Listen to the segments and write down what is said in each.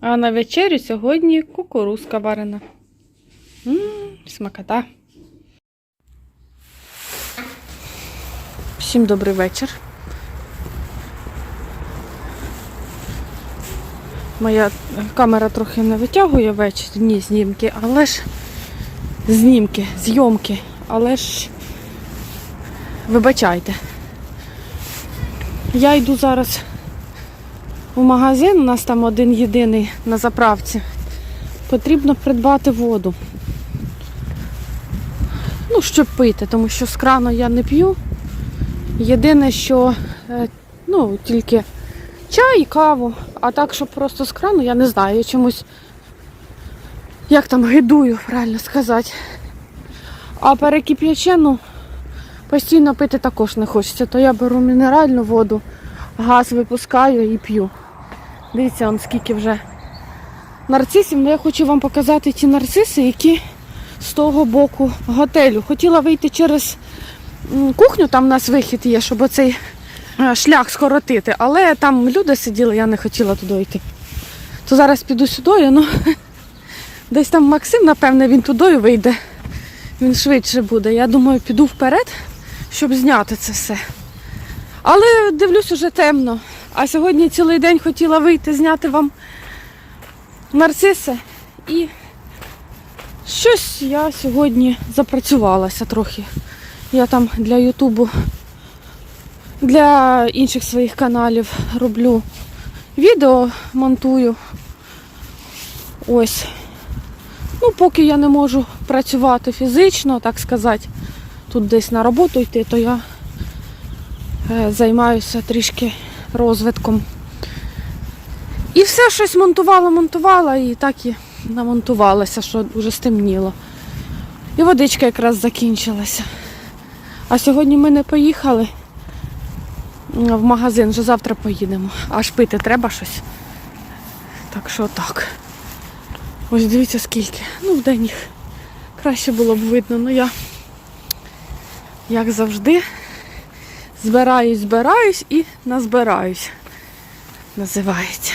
А на вечерю сьогодні кукурузка варена. Ммм, смакота. Всім добрий вечір. Моя камера трохи не витягує вечірні знімки, але ж знімки, зйомки, але ж вибачайте. Я йду зараз у магазин, у нас там один єдиний на заправці. Потрібно придбати воду. Ну, щоб пити, тому що з крану я не п'ю. Єдине, що е, ну, тільки чай і каву, а так, щоб просто з крану, я не знаю. Я чомусь, як там гидую, правильно сказати. А перекип'ячену постійно пити також не хочеться. То я беру мінеральну воду, газ випускаю і п'ю. Дивіться, он скільки вже нарцисів. Ну, я хочу вам показати ті нарциси, які з того боку готелю. Хотіла вийти через кухню, там у нас вихід є, щоб оцей е, шлях скоротити. Але там люди сиділи, я не хотіла туди йти. То зараз піду сюди, ну десь там Максим, напевне, він туди вийде. Він швидше буде. Я думаю, піду вперед, щоб зняти це все. Але дивлюсь, уже темно. А сьогодні цілий день хотіла вийти, зняти вам нарциси. І щось я сьогодні запрацювалася трохи. Я там для Ютубу, для інших своїх каналів роблю відео, монтую. Ось. Ну, поки я не можу працювати фізично, так сказати, тут десь на роботу йти, то я е, займаюся трішки розвитком. І все щось монтувала, монтувала і так і намонтувалася, що вже стемніло. І водичка якраз закінчилася. А сьогодні ми не поїхали в магазин, вже завтра поїдемо. Аж пити треба щось. Так що так. Ось дивіться скільки. Ну, в день їх краще було б видно. Ну я, як завжди, збираюсь, збираюсь і назбираюсь. Називається.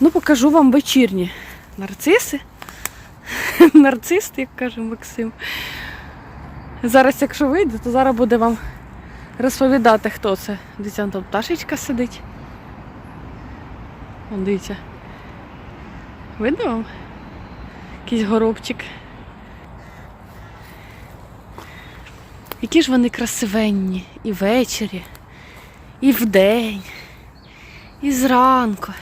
Ну, покажу вам вечірні нарциси. Нарцисти, як каже Максим. Зараз, якщо вийде, то зараз буде вам розповідати, хто це. Дивіться, там пташечка сидить. Вон, дивіться. Видно вам? Якийсь горобчик. Які ж вони красивенні і ввечері, і вдень, і зранку.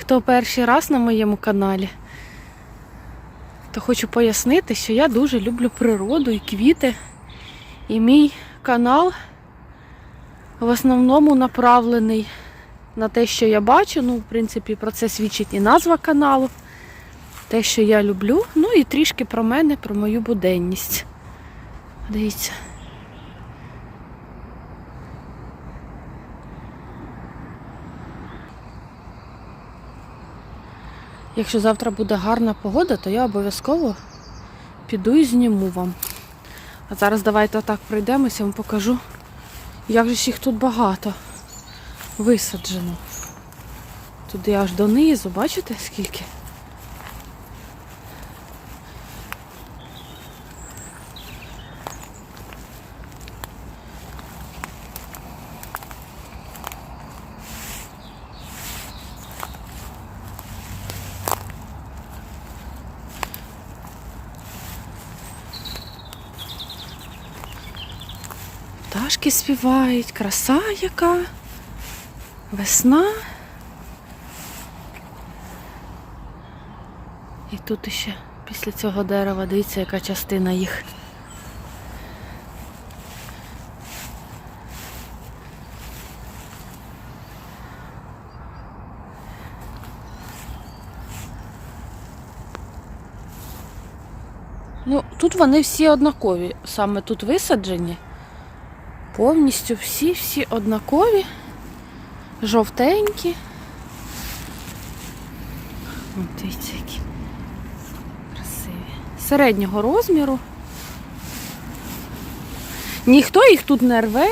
Хто перший раз на моєму каналі, то хочу пояснити, що я дуже люблю природу і квіти. І мій канал в основному направлений на те, що я бачу. Ну, в принципі, про це свідчить і назва каналу. Те, що я люблю. Ну і трішки про мене, про мою буденність. Дивіться. Якщо завтра буде гарна погода, то я обов'язково піду і зніму вам. А зараз давайте отак пройдемося, вам покажу, як же ж їх тут багато висаджено. Туди аж донизу, бачите скільки? Пташки співають, краса яка, весна. І тут ще після цього дерева, дивіться, яка частина їх. Ну, тут вони всі однакові, саме тут висаджені. Повністю всі-всі однакові, жовтенькі. От дивіться, які красиві. Середнього розміру. Ніхто їх тут не рве.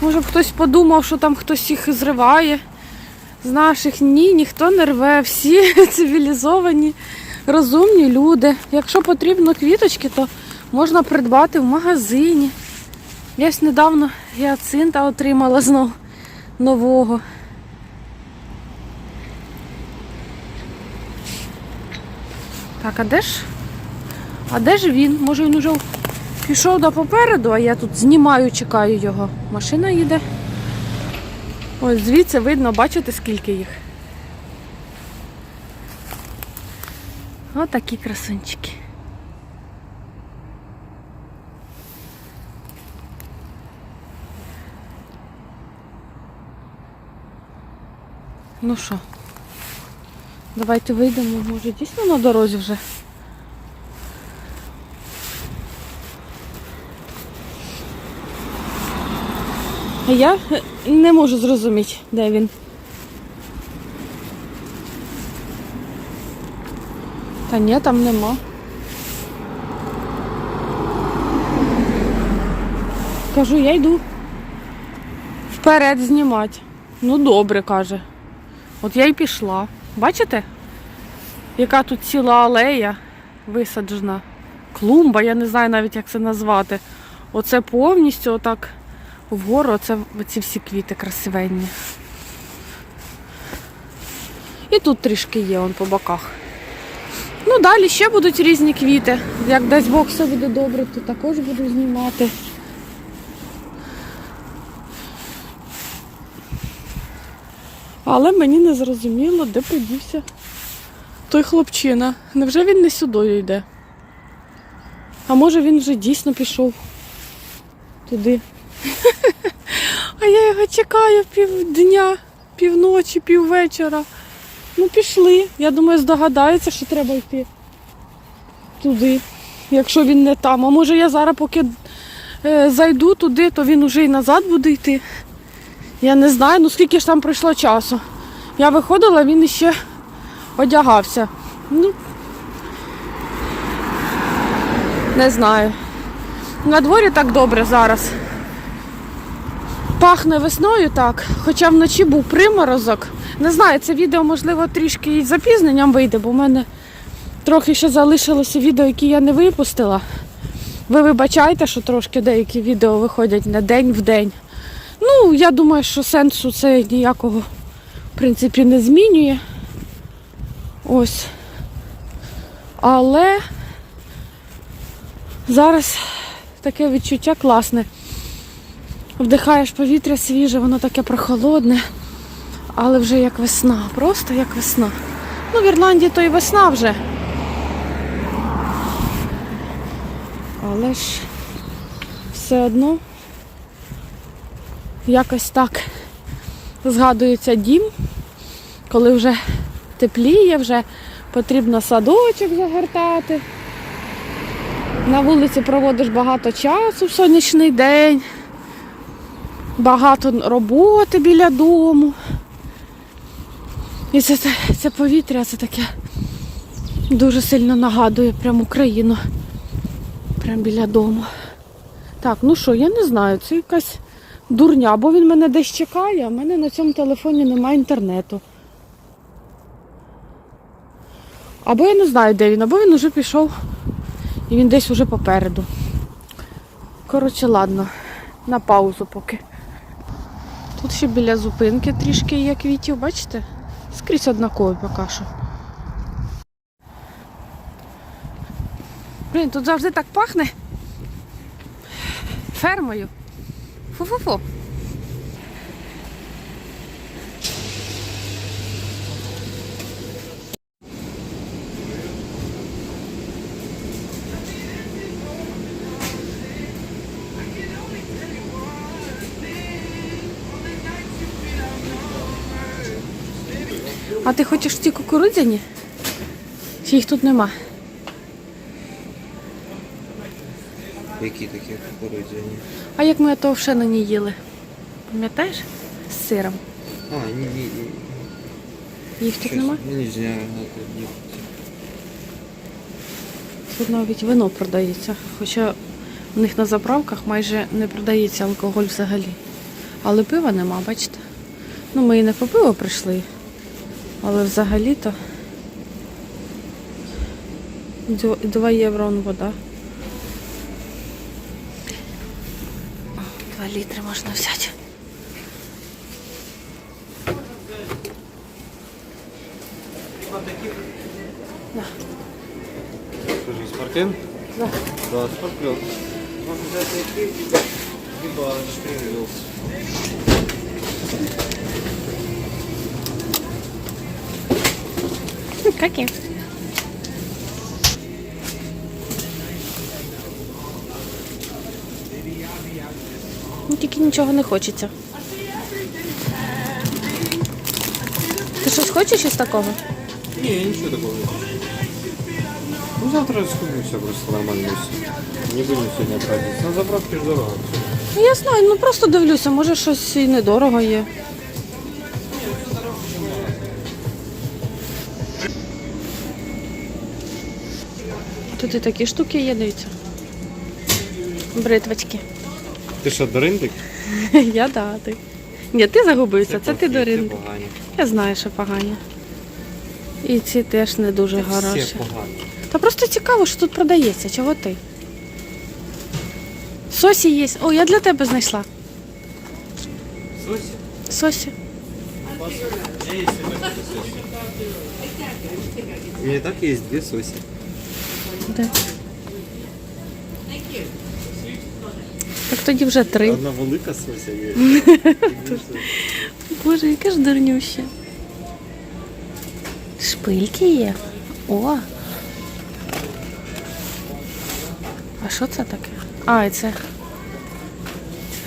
Може б хтось подумав, що там хтось їх зриває, З наших ні, ніхто не рве, всі цивілізовані, розумні люди. Якщо потрібно квіточки, то можна придбати в магазині. Я ось недавно гіацинта отримала знов нового. Так, а де ж? А де ж він? Може він уже пішов до попереду, а я тут знімаю, чекаю його. Машина їде. Ось звідси видно, бачите, скільки їх. Ось такі красунчики. Ну що, давайте вийдемо, може дійсно на дорозі вже. А я е, не можу зрозуміти, де він. Та ні, там нема. Кажу, я йду. Вперед знімати. Ну добре, каже. От я й пішла. Бачите? Яка тут ціла алея висаджена. Клумба, я не знаю навіть, як це назвати. Оце повністю отак вгору, оце ці всі квіти красивенні. І тут трішки є он по боках. Ну, далі ще будуть різні квіти. Як дасть Бог все буде добре, то також буду знімати. Але мені не зрозуміло, де подівся той хлопчина. Невже він не сюди йде? А може він вже дійсно пішов туди. А я його чекаю півдня, півночі, піввечора. Ну пішли. Я думаю, здогадається, що треба йти туди, якщо він не там. А може я зараз поки е, зайду туди, то він уже і назад буде йти. Я не знаю, ну скільки ж там пройшло часу. Я виходила, він іще одягався. Ну, не знаю. На дворі так добре зараз. Пахне весною так, хоча вночі був приморозок. Не знаю, це відео, можливо, трішки із запізненням вийде, бо в мене трохи ще залишилося відео, які я не випустила. Ви вибачайте, що трошки деякі відео виходять на день в день. Ну, я думаю, що сенсу це ніякого, в принципі, не змінює. Ось. Але зараз таке відчуття класне. Вдихаєш повітря свіже, воно таке прохолодне, але вже як весна, просто як весна. Ну, в Ірландії то і весна вже. Але ж все одно якось так згадується дім, коли вже тепліє, вже потрібно садочок загортати. На вулиці проводиш багато часу в сонячний день, багато роботи біля дому. І це, це, це повітря, це таке дуже сильно нагадує прям Україну. Прям біля дому. Так, ну що, я не знаю, це якась дурня, або він мене десь чекає, а в мене на цьому телефоні немає інтернету. Або я не знаю, де він, або він уже пішов і він десь уже попереду. Коротше, ладно, на паузу поки. Тут ще біля зупинки трішки є квітів, бачите? Скрізь однаково поки що. Блін, тут завжди так пахне. Фермою. Фу-фу-фу. А ти хочеш ті кукурудзяні? Чи їх тут нема? Які такі кукурудзяні? А як ми то ще на ній їли? Пам'ятаєш? З сиром. А, ні, ні, ні. Їх тут Щось нема? Это їхати. Тут навіть вино продається. Хоча в них на заправках майже не продається алкоголь взагалі. Але пива нема, бачите? Ну, ми і не по пиво прийшли. Але взагалі-то 2 євро вода. Літри можна взяти. Скажи, спортин? Да. Да, спортплен. Можно взять який, либо шпрингл. Какие? Нічого не хочеться. Ти щось хочеш із такого? Не, ничего такого нет. Ну, завтра скупимся просто нормально все. Не будем сегодня тратить. На заправке ж дорого. Ну, я знаю, ну просто дивлюся, може щось і недорого є. Тут і такі штуки є, дивіться. Бритвочки. Ти що, Доринник? Я да, ти. Ні, ти загубився, це ти до ринку. Я знаю, що погані. І ці теж не дуже хороші. Всі погані. Та просто цікаво, що тут продається. Чого ти? Сосі є. О, я для тебе знайшла. Сосі? Сосі. У меня так есть две соси. Де? Так тоді вже три. Одна велика сося є. Боже, яке ж дурнюще. Шпильки є. О. А що це таке? А, і це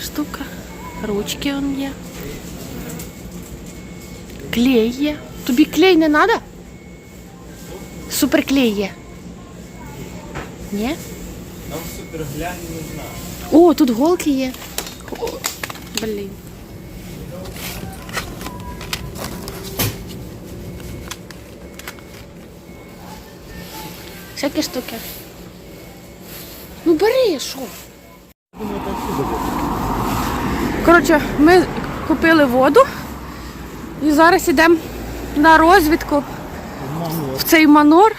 штука. Ручки он є. Клей є. Тобі клей не треба? Суперклей є. Ні? Нам супер глянь не знаю. О, тут голки є. Блін. Всякі штуки. Ну бери, що? Коротше, ми купили воду і зараз йдемо на розвідку в цей манор.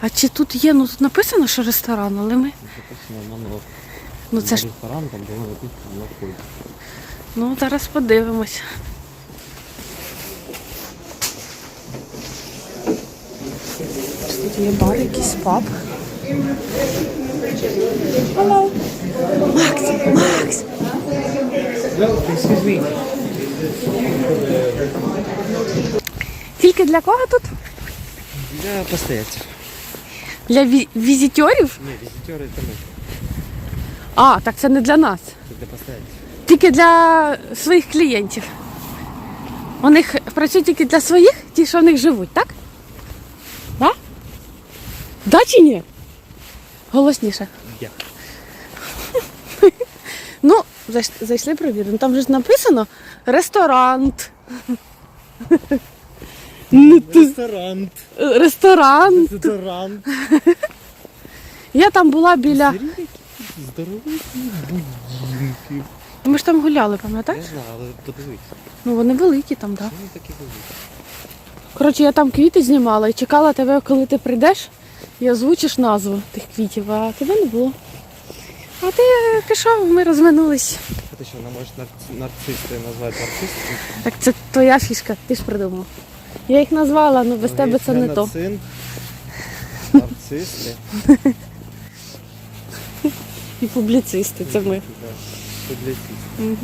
А чи тут є? Ну тут написано, що ресторан, але ми. Ну це ж Ресторан там, де вони тут ну зараз подивимось. Тут є бар, якийсь паб. Hello. Макс, Макс. Тільки для кого тут? Для постояльців. Для ві- візитерів? Ні, візитери це ми. А, так це не для нас. Це для постояльців. Тільки для своїх клієнтів. У них працюють тільки для своїх, ті, що в них живуть, так? Да? Да чи ні? Голосніше. Я. Ну, зайш- зайшли провіримо. Там же ж написано ресторант. Ну, ти- Ресторан. Ресторант. Ресторан. Я там була біля. Здорові будинки. Ми ж там гуляли, пам'ятаєш? знаю, але подивись. Ну вони великі там, так. Да. Вони такі великі. Коротше, я там квіти знімала і чекала тебе, коли ти прийдеш і озвучиш назву тих квітів, а тебе не було. А ти пішов, ми розминулись. Ти що, не можеш нар- нарцисти назвати артистами? Так це твоя фішка, ти ж придумав. Я їх назвала, але без тебе це не то. Нарцисти. І публіцисти, це ми. Публіцисти. Угу.